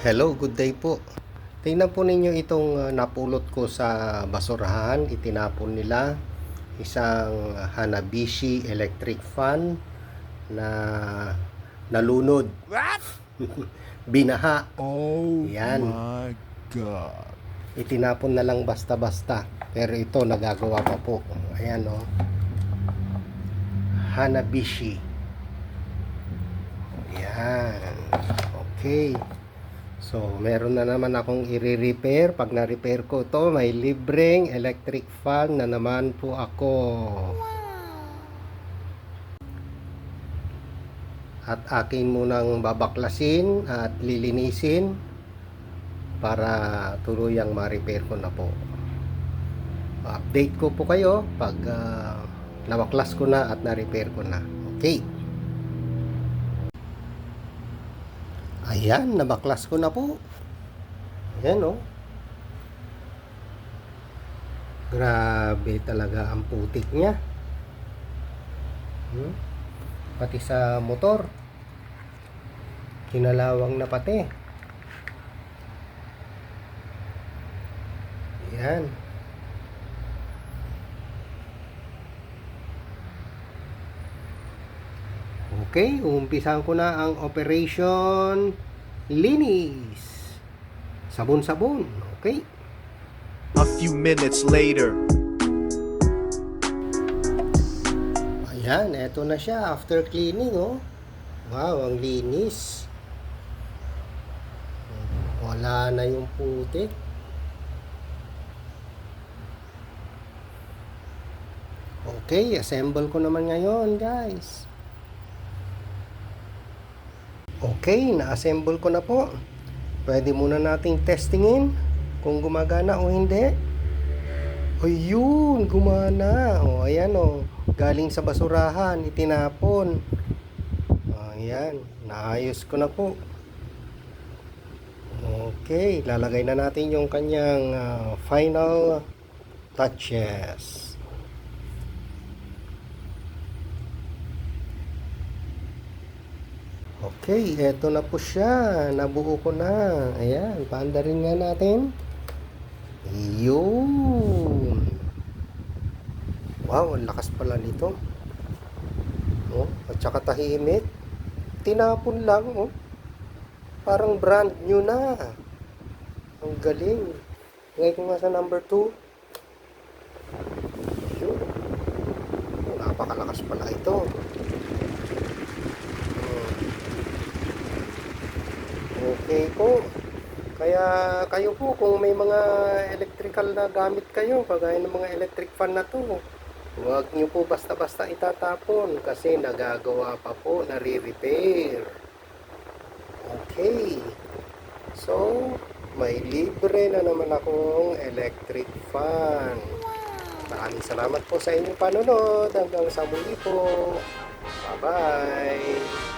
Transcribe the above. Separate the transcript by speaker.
Speaker 1: Hello, good day po. Tingnan po ninyo itong uh, napulot ko sa basurahan. Itinapon nila isang Hanabishi electric fan na nalunod.
Speaker 2: What?
Speaker 1: Binaha.
Speaker 2: Oh
Speaker 1: Yan.
Speaker 2: my God.
Speaker 1: Itinapon na lang basta-basta. Pero ito nagagawa pa po. Ayan o. Oh. Hanabishi. Yan. Okay. So, meron na naman akong i-repair. Pag na-repair ko to, may libreng electric fan na naman po ako. At akin munang babaklasin at lilinisin para tuluyang ma-repair ko na po. Update ko po kayo pag uh, nabaklas ko na at na-repair ko na. Okay. Ayan, nabaklas ko na po. Ayan, oh. Grabe talaga ang putik niya. Hmm? Pati sa motor. Kinalawang na pati. Ayan. Okay, umpisahan ko na ang operation linis. Sabon-sabon, okay?
Speaker 2: A few minutes later.
Speaker 1: Ayan, eto na siya after cleaning, oh. Wow, ang linis. Wala na yung putik. Okay, assemble ko naman ngayon, guys. Okay, na-assemble ko na po. Pwede muna nating testingin kung gumagana o hindi. Ayun, gumana. O, ayan o. Galing sa basurahan, itinapon. Ayan, naayos ko na po. Okay, lalagay na natin yung kanyang ah, final touches. Okay, eto na po siya. Nabuo ko na. Ayan, paanda rin nga natin. Yun. Wow, ang lakas pala nito. Oh, at saka tahimik. Tinapon lang, oh. Parang brand new na. Ang galing. Ngayon ko nga sa number 2. Yun. Napakalakas pala ito. Okay po. Kaya kayo po kung may mga electrical na gamit kayo, kagaya ng mga electric fan na to, huwag niyo po basta-basta itatapon kasi nagagawa pa po, nare-repair. Okay. So, may libre na naman akong electric fan. Maraming salamat po sa inyong panonood. Hanggang sa muli po. Bye-bye.